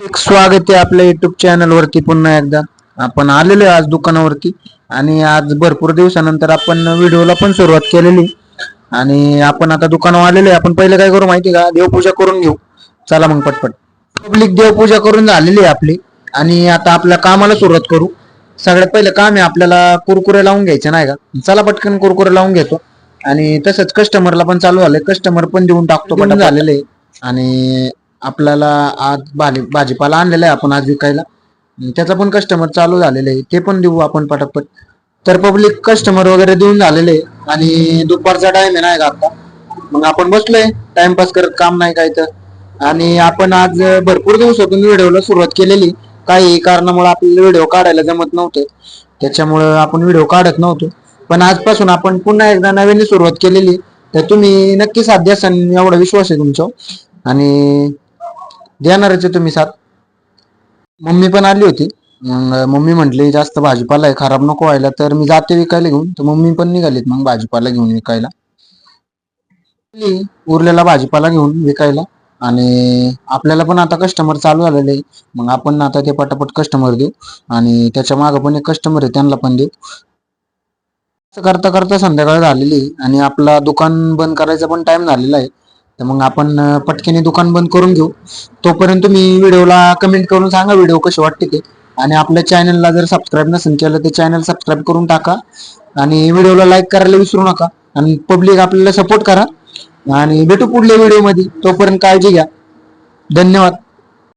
एक स्वागत आहे आपल्या युट्यूब चॅनल वरती पुन्हा एकदा. आपण आलेलो आहे आज दुकानावरती आणि आज भरपूर दिवसानंतर आपण व्हिडिओला पण सुरुवात केलेली. आणि आपण आता दुकानावर आलेलो आहे. आपण पहिले काय करू माहिती का? देवपूजा करून घेऊ. चला मग पटपट. पब्लिक देवपूजा करून झालेली आहे आपली. आणि आता आपल्या कामाला सुरुवात करू. सगळ्यात पहिलं काम आहे आपल्याला कुरकुरे लावून घ्यायचे नाही का? चला पटकन कुरकुरे लावून घेतो. आणि तसंच कस्टमरला पण चालू झालंय. कस्टमर पण देऊन टाकतो पण झालेले. आणि आपल्याला आज भाजी भाजीपाला आणलेला आहे आपण आज विकायला. त्याचा पण कस्टमर चालू झालेले आहे. ते पण देऊ आपण पटापट. तर पब्लिक कस्टमर वगैरे देऊन झालेले आहे. आणि दुपारचा टाइम आहे नाही का आता. मग आपण बसलोय. टाइमपास करत काम नाही काय तर. आणि आपण आज भरपूर दिवसातून व्हिडिओला सुरुवात केलेली. काही कारणामुळे आपल्याला व्हिडिओ काढायला जमत नव्हते. त्याच्यामुळं आपण व्हिडिओ काढत नव्हतो. पण आजपासून आपण पुन्हा एकदा नव्याने सुरुवात केलेली तर तुम्ही नक्की साध्य असाल एवढा विश्वास आहे तुमचा. आणि देणारच आहे तुम्ही साथ. मम्मी पण आली होती. मग मम्मी म्हटली जास्त भाजीपाला आहे खराब नको व्हायला तर मी जाते विकायला घेऊन. तर मम्मी पण निघालीत मग भाजीपाला घेऊन विकायला. उरलेला भाजीपाला घेऊन विकायला आणि आपल्याला पण आता कस्टमर चालू झालेले मग आपण आता ते पटापट कस्टमर देऊ आणि त्याच्या माग पण एक कस्टमर आहे त्यांना पण देऊ. असं करता करता संध्याकाळ झालेली आहे आणि आपला दुकान बंद करायचा पण टाइम झालेला आहे. तर मग आपण पटक्याने दुकान बंद करून घेऊ. तोपर्यंत तुम्ही व्हिडिओला कमेंट करून सांगा व्हिडिओ कशी वाटते ते. आणि आपल्या चॅनलला जर सबस्क्राईब नसेल केलं तर चॅनल सबस्क्राईब करून टाका. आणि व्हिडिओला लाईक करायला विसरू नका. आणि पब्लिक आपल्याला सपोर्ट करा. आणि भेटू पुढल्या व्हिडिओमध्ये तोपर्यंत काळजी घ्या. धन्यवाद.